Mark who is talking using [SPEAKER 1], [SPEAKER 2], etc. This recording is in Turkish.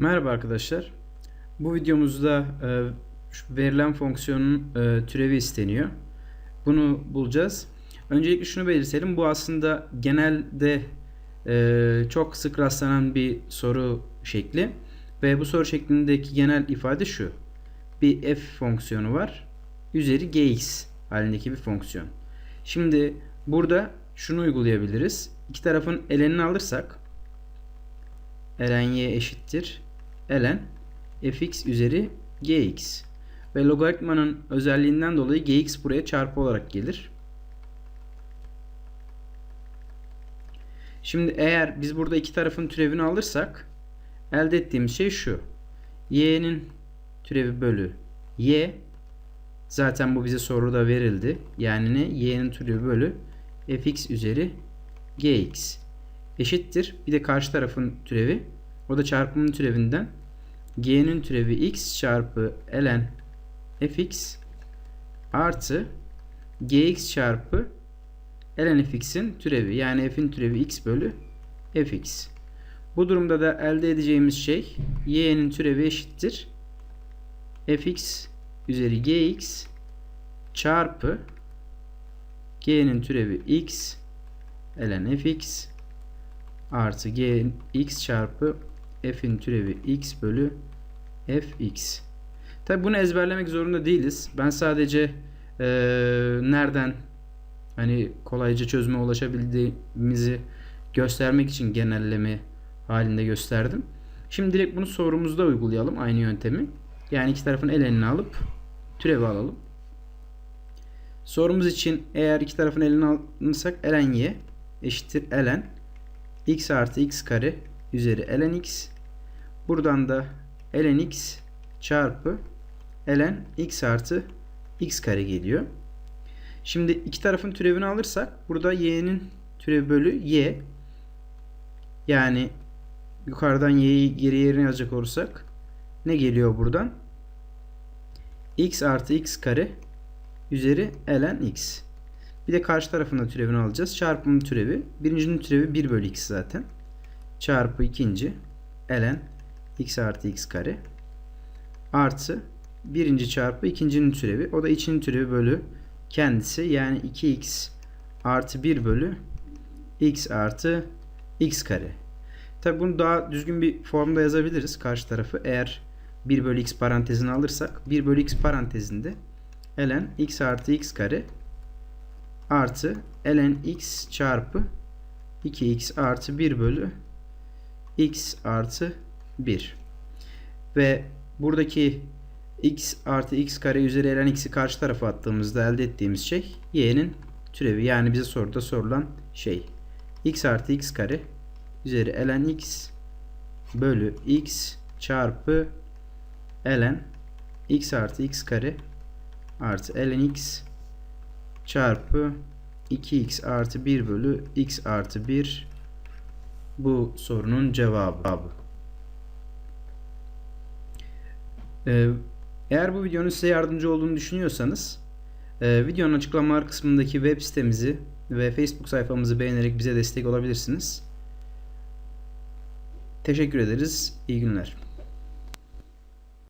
[SPEAKER 1] Merhaba arkadaşlar. Bu videomuzda e, verilen fonksiyonun e, türevi isteniyor. Bunu bulacağız. Öncelikle şunu belirtelim. Bu aslında genelde e, çok sık rastlanan bir soru şekli. Ve bu soru şeklindeki genel ifade şu. Bir f fonksiyonu var. Üzeri gx halindeki bir fonksiyon. Şimdi burada şunu uygulayabiliriz. İki tarafın elenini alırsak ln y eşittir ln fx üzeri gx. Ve logaritmanın özelliğinden dolayı gx buraya çarpı olarak gelir. Şimdi eğer biz burada iki tarafın türevini alırsak elde ettiğimiz şey şu. y'nin türevi bölü y zaten bu bize soruda verildi. Yani ne? y'nin türevi bölü fx üzeri gx eşittir. Bir de karşı tarafın türevi. O da çarpımın türevinden g'nin türevi x çarpı ln fx artı gx çarpı ln fx'in türevi. Yani f'in türevi x bölü fx. Bu durumda da elde edeceğimiz şey y'nin türevi eşittir. fx üzeri gx çarpı g'nin türevi x ln fx artı g x çarpı f'in türevi x bölü fx. Tabi bunu ezberlemek zorunda değiliz. Ben sadece e, nereden hani kolayca çözüme ulaşabildiğimizi göstermek için genelleme halinde gösterdim. Şimdi direkt bunu sorumuzda uygulayalım aynı yöntemi. Yani iki tarafın elenini alıp türevi alalım. Sorumuz için eğer iki tarafın elini alırsak ln y eşittir ln x artı x kare üzeri ln x. Buradan da ln x çarpı ln x artı x kare geliyor. Şimdi iki tarafın türevini alırsak burada y'nin türevi bölü y yani yukarıdan y'yi geri yerine yazacak olursak ne geliyor buradan? x artı x kare üzeri ln x. Bir de karşı tarafında türevini alacağız. Çarpımın türevi. Birincinin türevi 1 bölü x zaten. Çarpı ikinci ln x artı x kare. Artı birinci çarpı ikincinin türevi. O da içinin türevi bölü kendisi. Yani 2x artı 1 bölü x artı x kare. Tabi bunu daha düzgün bir formda yazabiliriz karşı tarafı. Eğer 1 bölü x parantezini alırsak 1 bölü x parantezinde ln x artı x kare artı ln x çarpı 2x artı 1 bölü x artı 1 ve buradaki x artı x kare üzeri ln x'i karşı tarafa attığımızda elde ettiğimiz şey y'nin türevi. Yani bize soruda sorulan şey. x artı x kare üzeri ln x bölü x çarpı ln x artı x kare artı ln x çarpı 2x artı 1 bölü x artı 1 bu sorunun cevabı. Eğer bu videonun size yardımcı olduğunu düşünüyorsanız e, videonun açıklamalar kısmındaki web sitemizi ve Facebook sayfamızı beğenerek bize destek olabilirsiniz. Teşekkür ederiz. İyi günler.